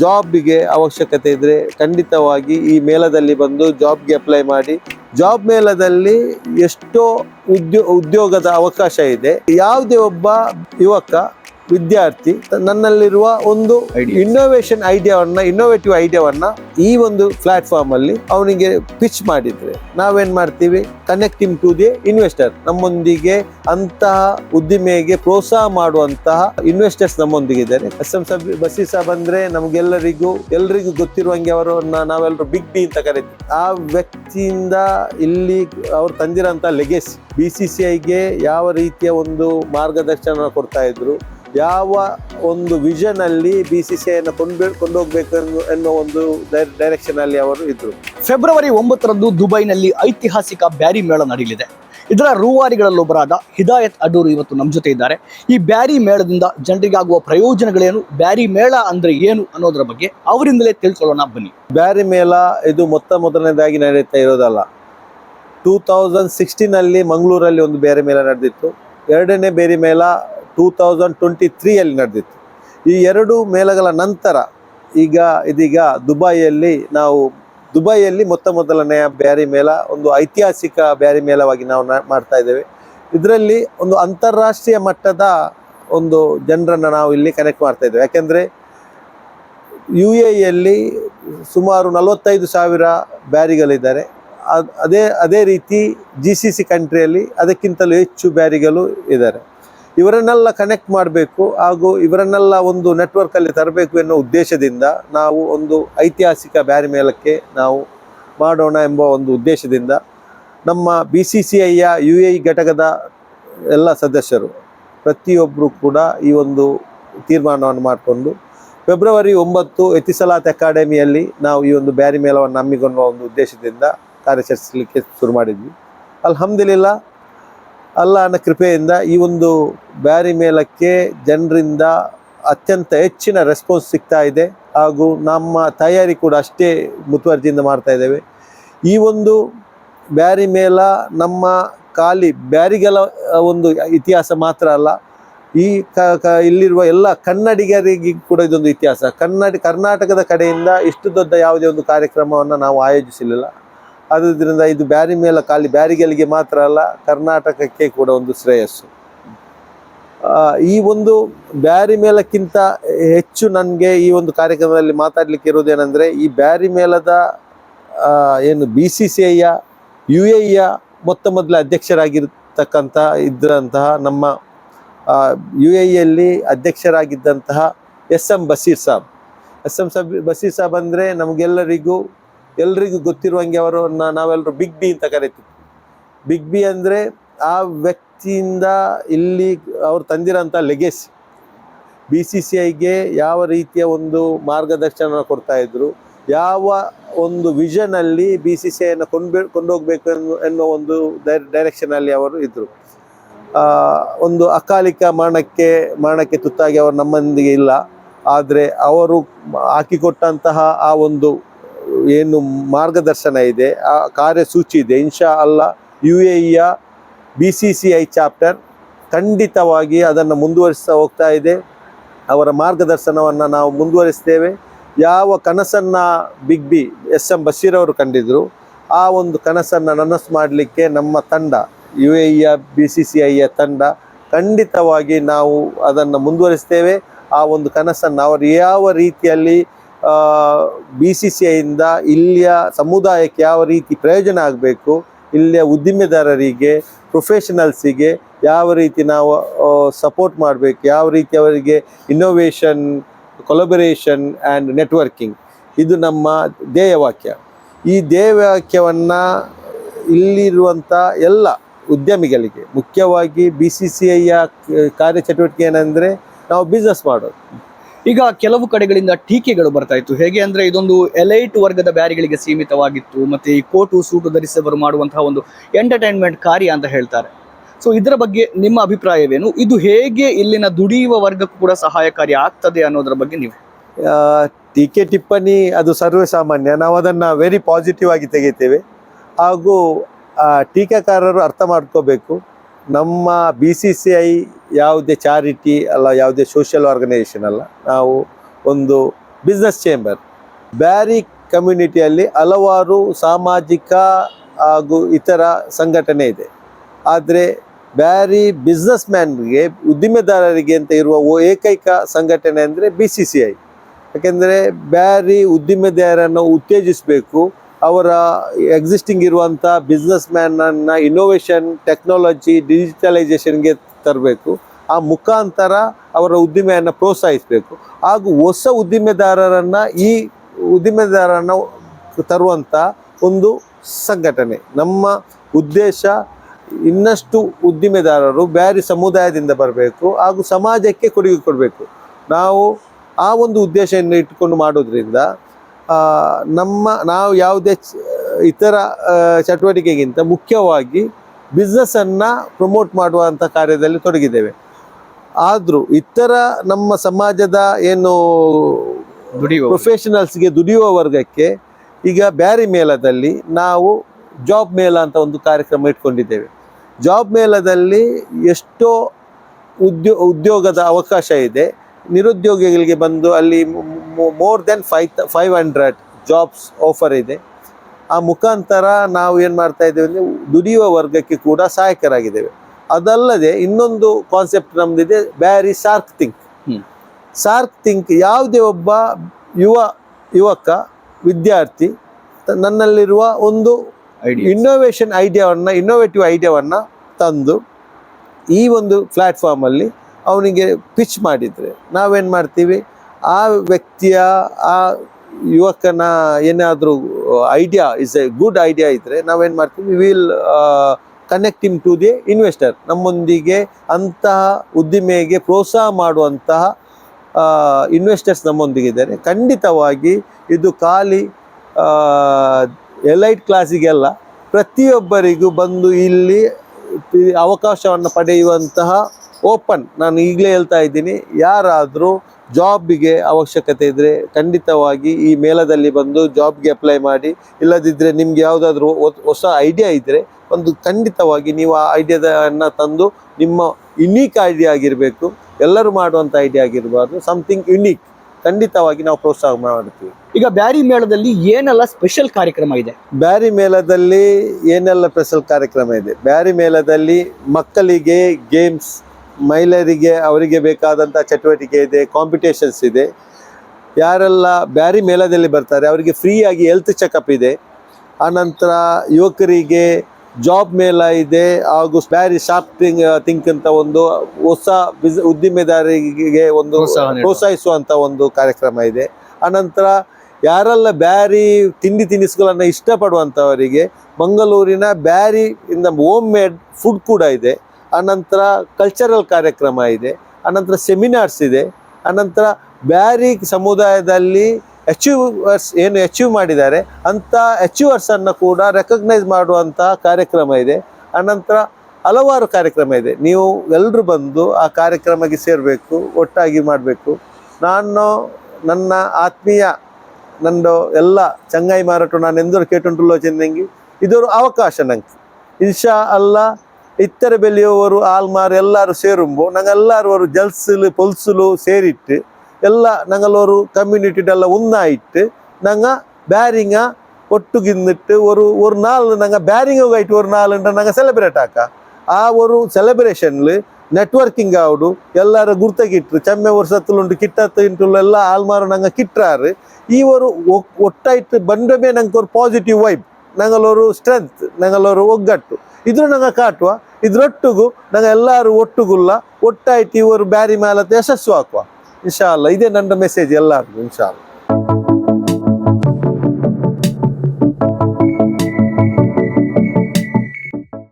ಜಾಬ್ಗೆ ಅವಶ್ಯಕತೆ ಇದ್ರೆ ಖಂಡಿತವಾಗಿ ಈ ಮೇಳದಲ್ಲಿ ಬಂದು ಜಾಬ್ಗೆ ಅಪ್ಲೈ ಮಾಡಿ. ಜಾಬ್ ಮೇಳದಲ್ಲಿ ಎಷ್ಟೋ ಉದ್ಯೋ, ಉದ್ಯೋಗದ ಅವಕಾಶ ಇದೆ. ಯಾವುದೇ ಒಬ್ಬ ಯುವಕ ವಿದ್ಯಾರ್ಥಿ ನನ್ನಲ್ಲಿರುವ ಒಂದು. ಇನ್ನೋವೇಷನ್ ಐಡಿಯಾವನ್ನ ಇನ್ನೋವೇಟಿವ್ ಐಡಿಯಾವನ್ನ ಈ ಒಂದು ಪ್ಲಾಟ್ಫಾರ್ಮ್ ಅಲ್ಲಿ ಅವನಿಗೆ ಪಿಚ್ ಮಾಡಿದ್ರೆ ನಾವೇನ್ ಮಾಡ್ತೀವಿ? ಕನೆಕ್ಟಿಂಗ್ ಟು ದಿ ಇನ್ವೆಸ್ಟರ್ ನಮ್ಮೊಂದಿಗೆ ಅಂತಹ ಉದ್ದಿಮೆಗೆ ಪ್ರೋತ್ಸಾಹ ಮಾಡುವಂತಹ ಇನ್ವೆಸ್ಟರ್ಸ್ ನಮ್ಮೊಂದಿಗೆ ಇದ್ದಾರೆ ಎಸ್ ಎಂ ಸಬ್ ಬಸ್ಸಿ ಸಾಬ್ ಅಂದ್ರೆ ನಮ್ಗೆಲ್ಲರಿಗೂ ಎಲ್ರಿಗೂ ಗೊತ್ತಿರುವಂಗೆ ಅವರನ್ನ ನಾವೆಲ್ಲರೂ ಬಿಗ್ ಬಿ ಅಂತ ಕರಿತೀವಿ. ಆ ವ್ಯಕ್ತಿಯಿಂದ ಇಲ್ಲಿ ಅವ್ರು ತಂದಿರೋ ಲೆಗೆಸಿ ಬಿ ಸಿ ಸಿ ಐಗೆ ಯಾವ ರೀತಿಯ ಒಂದು ಮಾರ್ಗದರ್ಶನ ಕೊಡ್ತಾ ಇದ್ರು ಯಾವ ಒಂದು ವಿಷನ್ ಅಲ್ಲಿ ಬಿ ಸಿ ಸಿ ಐನ ಕೊಂಡ್ಬೆ ಕೊಂಡೋಗ್ಬೇಕು ಎನ್ನುವ ಎನ್ನುವ ಒಂದು ಡೈರೆಕ್ಷನ್ ಅಲ್ಲಿ ಅವರು ಇದ್ರು. ಫೆಬ್ರವರಿ ಒಂಬತ್ತರಂದು ದುಬೈನಲ್ಲಿ ಐತಿಹಾಸಿಕ ಬ್ಯಾರಿ ಮೇಳ ನಡೆಯಲಿದೆ. ಇದರ ರೂವಾರಿಗಳಲ್ಲೊಬ್ಬರಾದ ಹಿದಾಯತ್ ಅಡೂರು ಇವತ್ತು ನಮ್ಮ ಜೊತೆ ಇದ್ದಾರೆ. ಈ ಬ್ಯಾರಿ ಮೇಳದಿಂದ ಜನರಿಗಾಗುವ ಪ್ರಯೋಜನಗಳೇನು? ಬ್ಯಾರಿ ಮೇಳ ಅಂದ್ರೆ ಏನು ಅನ್ನೋದರ ಬಗ್ಗೆ ಅವರಿಂದಲೇ ತಿಳ್ಕೊಳ್ಳೋಣ ಬನ್ನಿ. ಬ್ಯಾರಿ ಮೇಳ ಇದು ಮೊತ್ತ ಮೊದಲನೇದಾಗಿ ನಡೀತಾ ಇರೋದಲ್ಲ. ಟೂ ತೌಸಂಡ್ ಸಿಕ್ಸ್ಟೀನಲ್ಲಿ ಮಂಗಳೂರಲ್ಲಿ ಒಂದು ಬೇರೆ ಮೇಳ ನಡೆದಿತ್ತು. ಎರಡನೇ ಬೇರೆ ಮೇಳ ಟೂ ತೌಸಂಡ್ ಟ್ವೆಂಟಿ ತ್ರೀಯಲ್ಲಿ ನಡೆದಿತ್ತು. ಈ ಎರಡು ಮೇಳಗಳ ನಂತರ ಈಗ, ಇದೀಗ ದುಬೈಯಲ್ಲಿ ನಾವು, ದುಬೈಯಲ್ಲಿ ಮೊತ್ತ ಮೊದಲನೆಯ ಬ್ಯಾರಿ ಮೇಳ, ಒಂದು ಐತಿಹಾಸಿಕ ಬ್ಯಾರಿ ಮೇಳವಾಗಿ ನಾವು ಮಾಡ್ತಾ ಇದ್ದೇವೆ. ಇದರಲ್ಲಿ ಒಂದು ಅಂತಾರಾಷ್ಟ್ರೀಯ ಮಟ್ಟದ ಒಂದು ಜನರನ್ನು ನಾವು ಇಲ್ಲಿ ಕನೆಕ್ಟ್ ಮಾಡ್ತಾ ಇದ್ದೇವೆ. ಯಾಕೆಂದರೆ ಯು ಎಲ್ಲಿ ಸುಮಾರು ನಲವತ್ತೈದು ಸಾವಿರ ಬ್ಯಾರಿಗಳಿದ್ದಾರೆ. ಅದೇ ಅದೇ ರೀತಿ ಜಿ ಸಿ ಸಿ ಕಂಟ್ರಿಯಲ್ಲಿ ಅದಕ್ಕಿಂತಲೂ ಹೆಚ್ಚು ಬ್ಯಾರಿಗಳು ಇದ್ದಾರೆ. ಇವರನ್ನೆಲ್ಲ ಕನೆಕ್ಟ್ ಮಾಡಬೇಕು ಹಾಗೂ ಇವರನ್ನೆಲ್ಲ ಒಂದು ನೆಟ್ವರ್ಕಲ್ಲಿ ತರಬೇಕು ಎನ್ನುವ ಉದ್ದೇಶದಿಂದ ನಾವು ಒಂದು ಐತಿಹಾಸಿಕ ಬ್ಯಾರಿ ಮೇಲಕ್ಕೆ ನಾವು ಮಾಡೋಣ ಎಂಬ ಒಂದು ಉದ್ದೇಶದಿಂದ ನಮ್ಮ ಬಿ ಸಿ ಸಿ ಐಯ ಯು ಎ ಘಟಕದ ಎಲ್ಲ ಸದಸ್ಯರು ಪ್ರತಿಯೊಬ್ಬರು ಕೂಡ ಈ ಒಂದು ತೀರ್ಮಾನವನ್ನು ಮಾಡಿಕೊಂಡು ಫೆಬ್ರವರಿ ಒಂಬತ್ತು ಎತಿಸಲಾತ್ ಅಕಾಡೆಮಿಯಲ್ಲಿ ನಾವು ಈ ಒಂದು ಬ್ಯಾರಿ ಮೇಳವನ್ನು ಹಮ್ಮಿಕೊಳ್ಳುವ ಒಂದು ಉದ್ದೇಶದಿಂದ ಕಾರ್ಯಾಚರಿಸಲಿಕ್ಕೆ ಶುರು ಮಾಡಿದ್ವಿ. ಅಲ್ಹಮ್ದುಲಿಲ್ಲ ಅಲ್ಲಾಹನ ಕೃಪೆಯಿಂದ ಈ ಒಂದು ಬ್ಯಾರಿ ಮೇಲಕ್ಕೆ ಜನರಿಂದ ಅತ್ಯಂತ ಹೆಚ್ಚಿನ ರೆಸ್ಪಾನ್ಸ್ ಸಿಗ್ತಾ ಇದೆ. ಹಾಗೂ ನಮ್ಮ ತಯಾರಿ ಕೂಡ ಅಷ್ಟೇ ಮುತುವರ್ಜಿಯಿಂದ ಮಾಡ್ತಾ ಇದ್ದೇವೆ. ಈ ಒಂದು ಬ್ಯಾರಿ ಮೇಲ ನಮ್ಮ ಖಾಲಿ ಬ್ಯಾರಿಗಳ ಒಂದು ಇತಿಹಾಸ ಮಾತ್ರ ಅಲ್ಲ, ಈ ಕ ಕ, ಇಲ್ಲಿರುವ ಎಲ್ಲ ಕನ್ನಡಿಗರಿಗೆ ಕೂಡ ಇದೊಂದು ಇತಿಹಾಸ. ಕನ್ನಡ, ಕರ್ನಾಟಕದ ಕಡೆಯಿಂದ ಇಷ್ಟು ದೊಡ್ಡ ಯಾವುದೇ ಒಂದು ಕಾರ್ಯಕ್ರಮವನ್ನು ನಾವು ಆಯೋಜಿಸಲಿಲ್ಲ. ಆದ್ದರಿಂದ ಇದು ಬ್ಯಾರಿ ಮೇಲೆ ಖಾಲಿ ಬ್ಯಾರಿಗೆಲಿಗೆ ಮಾತ್ರ ಅಲ್ಲ, ಕರ್ನಾಟಕಕ್ಕೆ ಕೂಡ ಒಂದು ಶ್ರೇಯಸ್ಸು. ಈ ಒಂದು ಬ್ಯಾರಿ ಮೇಲಕ್ಕಿಂತ ಹೆಚ್ಚು ನನಗೆ ಈ ಒಂದು ಕಾರ್ಯಕ್ರಮದಲ್ಲಿ ಮಾತಾಡಲಿಕ್ಕೆ ಇರೋದೇನೆಂದರೆ ಈ ಬ್ಯಾರಿ ಮೇಲದ ಏನು ಬಿ ಸಿ ಸಿ ಐಯ ಯು ಎಯ ಮೊತ್ತ ಮೊದಲ ಅಧ್ಯಕ್ಷರಾಗಿರ್ತಕ್ಕಂತಹ ಇದ್ರಂತಹ ನಮ್ಮ ಯು ಎಯಲ್ಲಿ ಅಧ್ಯಕ್ಷರಾಗಿದ್ದಂತಹ S M Basheer Saab. S M Sab, Basheer Saab ಅಂದರೆ ನಮಗೆಲ್ಲರಿಗೂ ಎಲ್ರಿಗೂ ಗೊತ್ತಿರುವಂಗೆ ಅವರು ನಾವೆಲ್ಲರೂ ಬಿಗ್ ಬಿ ಅಂತ ಕರಿತೀವಿ. ಬಿಗ್ ಬಿ ಅಂದರೆ ಆ ವ್ಯಕ್ತಿಯಿಂದ ಇಲ್ಲಿ ಅವ್ರು ತಂದಿರೋಂಥ ಲೆಗೆಸಿ ಬಿ ಸಿ ಸಿ ಐಗೆ ಯಾವ ರೀತಿಯ ಒಂದು ಮಾರ್ಗದರ್ಶನ ಕೊಡ್ತಾ ಇದ್ರು, ಯಾವ ಒಂದು ವಿಷನಲ್ಲಿ ಬಿ ಸಿ ಸಿ ಐನ ಕೊಂಡ್ಬೆ, ಕೊಂಡೋಗ್ಬೇಕು ಎನ್ನುವ ಒಂದು ಒಂದು ಡೈರೆಕ್ಷನಲ್ಲಿ ಅವರು ಇದ್ದರು ಒಂದು ಅಕಾಲಿಕ ಮರಣಕ್ಕೆ ಮರಣಕ್ಕೆ ತುತ್ತಾಗಿ ಅವರು ನಮ್ಮೊಂದಿಗೆ ಇಲ್ಲ. ಆದರೆ ಅವರು ಹಾಕಿಕೊಟ್ಟಂತಹ ಆ ಒಂದು ಏನು ಮಾರ್ಗದರ್ಶನ ಇದೆ, ಆ ಕಾರ್ಯಸೂಚಿ ಇದೆ. ಇನ್ಶಾ ಅಲ್ಲ U A ಇಯ B C C I chapter ಖಂಡಿತವಾಗಿ ಅದನ್ನು ಮುಂದುವರಿಸ್ತಾ ಹೋಗ್ತಾ ಇದೆ. ಅವರ ಮಾರ್ಗದರ್ಶನವನ್ನು ನಾವು ಮುಂದುವರಿಸ್ತೇವೆ. ಯಾವ ಕನಸನ್ನು big B S M Basheer ಅವರು ಕಂಡಿದ್ರು, ಆ ಒಂದು ಕನಸನ್ನು ನನಸು ಮಾಡಲಿಕ್ಕೆ ನಮ್ಮ ತಂಡ ಯು ಎ ಇಯ ಬಿ ಸಿ ಸಿ ಐಯ ತಂಡ ಖಂಡಿತವಾಗಿ ನಾವು ಅದನ್ನು ಮುಂದುವರಿಸ್ತೇವೆ. ಆ ಒಂದು ಕನಸನ್ನು ಅವರು ಯಾವ ರೀತಿಯಲ್ಲಿ ಬಿ ಸಿ ಸಿ ಐಯಿಂದ ಇಲ್ಲಿಯ ಸಮುದಾಯಕ್ಕೆ ಯಾವ ರೀತಿ ಪ್ರಯೋಜನ ಆಗಬೇಕು, ಇಲ್ಲಿಯ ಉದ್ದಿಮೆದಾರರಿಗೆ ಪ್ರೊಫೆಷನಲ್ಸಿಗೆ ಯಾವ ರೀತಿ ನಾವು ಸಪೋರ್ಟ್ ಮಾಡಬೇಕು, ಯಾವ ರೀತಿ ಅವರಿಗೆ ಇನ್ನೋವೇಷನ್ ಕೊಲಬರೇಷನ್ ಆ್ಯಂಡ್ ನೆಟ್ವರ್ಕಿಂಗ್ ಇದು ನಮ್ಮ ಧ್ಯೇಯವಾಕ್ಯ. ಈ ಧ್ಯೇಯವಾಕ್ಯವನ್ನು ಇಲ್ಲಿರುವಂಥ ಎಲ್ಲ ಉದ್ಯಮಿಗಳಿಗೆ, ಮುಖ್ಯವಾಗಿ ಬಿ ಸಿ ಸಿ ಐಯ ಕಾರ್ಯಚಟುವಟಿಕೆ ಏನಂದರೆ ನಾವು ಬಿಸ್ನೆಸ್ ಮಾಡೋದು. ಈಗ ಕೆಲವು ಕಡೆಗಳಿಂದ ಟೀಕೆಗಳು ಬರ್ತಾ ಇತ್ತು. ಹೇಗೆ ಅಂದ್ರೆ ಇದೊಂದು ಎಲೈಟ್ ವರ್ಗದ ಬ್ಯಾರಿಗಳಿಗೆ ಸೀಮಿತವಾಗಿತ್ತು, ಮತ್ತೆ ಈ ಕೋಟು ಸೂಟು ಧರಿಸಿದವರು ಮಾಡುವಂತಹ ಒಂದು ಎಂಟರ್ಟೈನ್ಮೆಂಟ್ ಕಾರ್ಯ ಅಂತ ಹೇಳ್ತಾರೆ. ಸೊ ಇದರ ಬಗ್ಗೆ ನಿಮ್ಮ ಅಭಿಪ್ರಾಯವೇನು? ಇದು ಹೇಗೆ ಇಲ್ಲಿನ ದುಡಿಯುವ ವರ್ಗಕ್ಕೂ ಕೂಡ ಸಹಾಯಕಾರಿ ಆಗ್ತದೆ ಅನ್ನೋದರ ಬಗ್ಗೆ ನೀವು. ಟೀಕೆ ಟಿಪ್ಪಣಿ ಅದು ಸರ್ವೇ ಸಾಮಾನ್ಯ ನಾವು ಅದನ್ನು ವೆರಿ ಪಾಸಿಟಿವ್ ಆಗಿ ತೆಗಿತೇವೆ ಹಾಗೂ ಟೀಕಾಕಾರರು ಅರ್ಥ ಮಾಡ್ಕೋಬೇಕು. ನಮ್ಮ ಬಿ ಸಿ ಸಿ ಐ ಯಾವುದೇ ಚಾರಿಟಿ ಅಲ್ಲ, ಯಾವುದೇ ಸೋಷಿಯಲ್ ಆರ್ಗನೈಸೇಷನ್ ಅಲ್ಲ, ನಾವು ಒಂದು ಬಿಸ್ನೆಸ್ ಚೇಂಬರ್ ಬ್ಯಾರಿ ಕಮ್ಯುನಿಟಿಯಲ್ಲಿ ಹಲವಾರು ಸಾಮಾಜಿಕ ಹಾಗೂ ಇತರ ಸಂಘಟನೆ ಇದೆ. ಆದರೆ ಬ್ಯಾರಿ ಬಿಸ್ನೆಸ್ ಮ್ಯಾನ್ಗೆ ಉದ್ದಿಮೆದಾರರಿಗೆ ಅಂತ ಇರುವ ಏಕೈಕ ಸಂಘಟನೆ ಅಂದರೆ ಬಿ ಸಿ ಸಿ ಐ ಯಾಕೆಂದರೆ ಬ್ಯಾರಿ ಉದ್ದಿಮೆದಾರರನ್ನು ಉತ್ತೇಜಿಸಬೇಕು ಅವರ ಎಕ್ಸಿಸ್ಟಿಂಗ್ ಇರುವಂಥ ಬಿಸ್ನೆಸ್ ಮ್ಯಾನನ್ನು ಇನ್ನೋವೇಷನ್ ಟೆಕ್ನಾಲಜಿ ಡಿಜಿಟಲೈಸೇಷನ್ಗೆ ತರಬೇಕು. ಆ ಮುಖಾಂತರ ಅವರ ಉದ್ದಿಮೆಯನ್ನು ಪ್ರೋತ್ಸಾಹಿಸಬೇಕು. ಹಾಗೂ ಹೊಸ ಉದ್ದಿಮೆದಾರರನ್ನು ಈ ಉದ್ದಿಮೆದಾರರನ್ನು ತರುವಂಥ ಒಂದು ಸಂಘಟನೆ. ನಮ್ಮ ಉದ್ದೇಶ ಇನ್ನಷ್ಟು ಉದ್ದಿಮೆದಾರರು ಬೇರೆ ಸಮುದಾಯದಿಂದ ಬರಬೇಕು ಹಾಗೂ ಸಮಾಜಕ್ಕೆ ಕೊಡುಗೆ ಕೊಡಬೇಕು. ನಾವು ಆ ಒಂದು ಉದ್ದೇಶವನ್ನು ಇಟ್ಟುಕೊಂಡು ಮಾಡೋದ್ರಿಂದ ನಮ್ಮ ನಾವು ಯಾವುದೇ ಇತರ ಚಟುವಟಿಕೆಗಿಂತ ಮುಖ್ಯವಾಗಿ ಬಿಸ್ನೆಸ್ಸನ್ನು ಪ್ರಮೋಟ್ ಮಾಡುವಂಥ ಕಾರ್ಯದಲ್ಲಿ ತೊಡಗಿದ್ದೇವೆ. ಆದರೂ ಇತರ ನಮ್ಮ ಸಮಾಜದ ಏನು ದುಡಿಯುವ ಪ್ರೊಫೆಷನಲ್ಸ್ಗೆ ದುಡಿಯುವ ವರ್ಗಕ್ಕೆ ಈಗ ಬ್ಯಾರಿ ಮೇಳದಲ್ಲಿ ನಾವು ಜಾಬ್ ಮೇಳ ಅಂತ ಒಂದು ಕಾರ್ಯಕ್ರಮ ಇಟ್ಕೊಂಡಿದ್ದೇವೆ. ಜಾಬ್ ಮೇಳದಲ್ಲಿ ಎಷ್ಟೋ ಉದ್ಯೋ ಉದ್ಯೋಗದ ಅವಕಾಶ ಇದೆ. ನಿರುದ್ಯೋಗಿಗಳಿಗೆ ಬಂದು ಅಲ್ಲಿ more then five five hundred jobs offer ಇದೆ. ಆ ಮುಖಾಂತರ ನಾವು ಏನು ಮಾಡ್ತಾ ಇದ್ದೇವೆ ಅಂದರೆ ದುಡಿಯುವ ವರ್ಗಕ್ಕೆ ಕೂಡ ಸಹಾಯಕರಾಗಿದ್ದೇವೆ. ಅದಲ್ಲದೆ ಇನ್ನೊಂದು ಕಾನ್ಸೆಪ್ಟ್ ನಮ್ಮದಿದೆ ಬ್ಯಾರಿ ಸಾರ್ಕ್ ಥಿಂಕ್ ಸಾರ್ಕ್ ಥಿಂಕ್ ಯಾವುದೇ ಒಬ್ಬ ಯುವ ಯುವಕ ವಿದ್ಯಾರ್ಥಿ ನನ್ನಲ್ಲಿರುವ ಒಂದು ಐಡಿಯಾ ಇನ್ನೋವೇಷನ್ ಐಡಿಯಾವನ್ನು ಇನ್ನೋವೇಟಿವ್ ಐಡಿಯಾವನ್ನು ತಂದು ಈ ಒಂದು ಪ್ಲ್ಯಾಟ್ಫಾರ್ಮಲ್ಲಿ ಅವನಿಗೆ ಪಿಚ್ ಮಾಡಿದರೆ. ನಾವೇನು ಮಾಡ್ತೀವಿ? ಆ ವ್ಯಕ್ತಿಯ, ಆ ಯುವಕನ ಏನಾದರೂ idea is a good idea ಇದ್ದರೆ ನಾವೇನು ಮಾಡ್ತೀವಿ? Will connect him to the investor ನಮ್ಮೊಂದಿಗೆ ಅಂತಹ ಉದ್ದಿಮೆಗೆ ಪ್ರೋತ್ಸಾಹ ಮಾಡುವಂತಹ ಇನ್ವೆಸ್ಟರ್ಸ್ ನಮ್ಮೊಂದಿಗಿದ್ದಾರೆ ಖಂಡಿತವಾಗಿ ಇದು ಖಾಲಿ ಎಲೈಟ್ ಕ್ಲಾಸಿಗೆಲ್ಲ ಪ್ರತಿಯೊಬ್ಬರಿಗೂ ಬಂದು ಇಲ್ಲಿ ಅವಕಾಶವನ್ನು ಪಡೆಯುವಂತಹ ಓಪನ್. ನಾನು ಈಗಲೇ ಹೇಳ್ತಾ ಇದ್ದೀನಿ ಯಾರಾದರೂ ಜಾಬಿಗೆ ಅವಶ್ಯಕತೆ ಇದ್ದರೆ ಖಂಡಿತವಾಗಿ ಈ ಮೇಳದಲ್ಲಿ ಬಂದು ಜಾಬ್ಗೆ ಅಪ್ಲೈ ಮಾಡಿ. ಇಲ್ಲದಿದ್ದರೆ ನಿಮ್ಗೆ ಯಾವುದಾದ್ರೂ ಹೊಸ ಐಡಿಯಾ ಇದ್ದರೆ ಒಂದು ಖಂಡಿತವಾಗಿ ನೀವು ಆ ಐಡಿಯಾದನ್ನು ತಂದು ನಿಮ್ಮ ಯುನೀಕ್ ಐಡಿಯಾ ಆಗಿರಬೇಕು. ಎಲ್ಲರೂ ಮಾಡುವಂಥ ಐಡಿಯಾ ಆಗಿರಬಾರ್ದು. ಸಮಥಿಂಗ್ ಯುನೀಕ್ ಖಂಡಿತವಾಗಿ ನಾವು ಪ್ರೋತ್ಸಾಹ ಮಾಡ್ತೀವಿ ಈಗ ಬ್ಯಾರಿ ಮೇಳದಲ್ಲಿ ಏನೆಲ್ಲ ಸ್ಪೆಷಲ್ ಕಾರ್ಯಕ್ರಮ ಇದೆ? ಬ್ಯಾರಿ ಮೇಳದಲ್ಲಿ ಏನೆಲ್ಲ ಸ್ಪೆಷಲ್ ಕಾರ್ಯಕ್ರಮ ಇದೆ? ಬ್ಯಾರಿ ಮೇಳದಲ್ಲಿ ಮಕ್ಕಳಿಗೆ ಗೇಮ್ಸ್ ಮಹಿಳೆಯರಿಗೆ ಅವರಿಗೆ ಬೇಕಾದಂಥ ಚಟುವಟಿಕೆ ಇದೆ ಕಾಂಪಿಟೇಷನ್ಸ್ ಇದೆ. ಯಾರೆಲ್ಲ ಬ್ಯಾರಿ ಮೇಳದಲ್ಲಿ ಬರ್ತಾರೆ ಅವರಿಗೆ ಫ್ರೀಯಾಗಿ ಹೆಲ್ತ್ ಚೆಕಪ್ ಇದೆ. ಆನಂತರ ಯುವಕರಿಗೆ ಜಾಬ್ ಮೇಳ ಇದೆ ಹಾಗೂ ಬ್ಯಾರಿ ಶಾರ್ಪ್ ಥಿಂಗ್ ಥಿಂಕ್ ಅಂತ ಒಂದು ಹೊಸ ಬಿಸ್ ಉದ್ದಿಮೆದಾರರಿಗೆ ಒಂದು ಪ್ರೋತ್ಸಾಹ ಪ್ರೋತ್ಸಾಹಿಸುವಂಥ ಒಂದು ಕಾರ್ಯಕ್ರಮ ಇದೆ. ಆನಂತರ ಯಾರೆಲ್ಲ ಬ್ಯಾರಿ ತಿಂಡಿ ತಿನಿಸುಗಳನ್ನು ಇಷ್ಟಪಡುವಂಥವರಿಗೆ ಮಂಗಳೂರಿನ ಬ್ಯಾರಿ ಇಂದ ಹೋಮ್ ಮೇಡ್ ಫುಡ್ ಕೂಡ ಇದೆ. ಅನಂತರ ಕಲ್ಚರಲ್ ಕಾರ್ಯಕ್ರಮ ಇದೆ, ಅನಂತರ ಸೆಮಿನಾರ್ಸ್ ಇದೆ, ಅನಂತರ ಬ್ಯಾರಿ ಸಮುದಾಯದಲ್ಲಿ ಅಚೀವರ್ಸ್ ಏನು ಅಚೀವ್ ಮಾಡಿದ್ದಾರೆ ಅಂಥ ಅಚೀವರ್ಸನ್ನು ಕೂಡ ರೆಕಗ್ನೈಸ್ ಮಾಡುವಂಥ ಕಾರ್ಯಕ್ರಮ ಇದೆ. ಅನಂತರ ಹಲವಾರು ಕಾರ್ಯಕ್ರಮ ಇದೆ. ನೀವು ಎಲ್ಲರೂ ಬಂದು ಆ ಕಾರ್ಯಕ್ರಮಕ್ಕೆ ಸೇರಬೇಕು, ಒಟ್ಟಾಗಿ ಮಾಡಬೇಕು. ನಾನು ನನ್ನ ಆತ್ಮೀಯ, ನಂದು ಎಲ್ಲ ಚಂಗಾಯಿ ಮಾರಾಟ ನಾನು ಎಂದರು ಕೇಟುಂಟುಲ್ಲೋ ಚೆನ್ನಂಗಿ ಇದೊಂದು ಅವಕಾಶ ನಂಗೆ. ಇನ್ಶಾ ಅಲ್ಲ ಇತ್ತರ ಬೆಲೆಯವರು ಆಲ್ಮಾರ್ ಎಲ್ಲರೂ ಎಲ್ಲಾರು ಸೇರುಂಬು, ನಂಗೆಲ್ಲರೂ ಅವರು ಜಲ್ಸಲು, ಪೊಲ್ಸಲು ಸೇರಿಟ್ಟು, ಎಲ್ಲ ನಂಗಲ್ಲವರು ಕಮ್ಯುನಿಟಿ ಎಲ್ಲ ಉನ್ನ ನಂಗ ಬ್ಯಾರಿಂಗ ಒಟ್ಟು ಗಿನ್ನಿಟ್ಟು ಒರು ಒರು ನಾಲ್ ನಂಗೆ ಬ್ಯಾರಿಂಗ್ ಹೋಗಿಟ್ಟು ಒರು ನಾಲ್ ಅಂದ್ರೆ ನಂಗೆ ಸೆಲೆಬ್ರೇಟ್ ಹಾಕ ಆ ಒರು ಸೆಲೆಬ್ರೇಷನ್ ನೆಟ್ವರ್ಕಿಂಗ್ ಆವಡು ಎಲ್ಲಾರು ಗುರ್ತಗಿಟ್ರು, ಚಮ್ಮೆ ಒರ್ ಸತ್ತಲು ಉಂಟು ಕಿಟ್ಟ ಎಲ್ಲ ಆಲ್ ನಂಗೆ ಕಿಟ್ಟಾರು ಈ ಒಟ್ಟಾಯ್ತು ಬಂಡಮೆ ನಂಗೆ ಒಂದು ಪಾಸಿಟಿವ್ ವೈಬ್ ನಂಗಲ್ಲವರು ಸ್ಟ್ರೆಂತ್ ನಂಗಲ್ಲವರು ಒಗ್ಗಟ್ಟು. ಇದ್ರು ನಂಗೆ ಕಾಟುವ ಇದ್ರೊಟ್ಟಿಗೂ ನಂಗೆ ಎಲ್ಲರೂ ಒಟ್ಟುಗುಲ್ಲ, ಒಟ್ಟಾಯ್ತು ಇವರು ಬ್ಯಾರಿ ಮೇಲತ್ತ ಯಶಸ್ಸು ಹಾಕುವ. ಇನ್ಶಾ ಅಲ್ಲ ಇದೇ ನನ್ನ ಮೆಸೇಜ್ ಎಲ್ಲರಿಗೂ ಇನ್ಶಾ ಅಲ್ಲ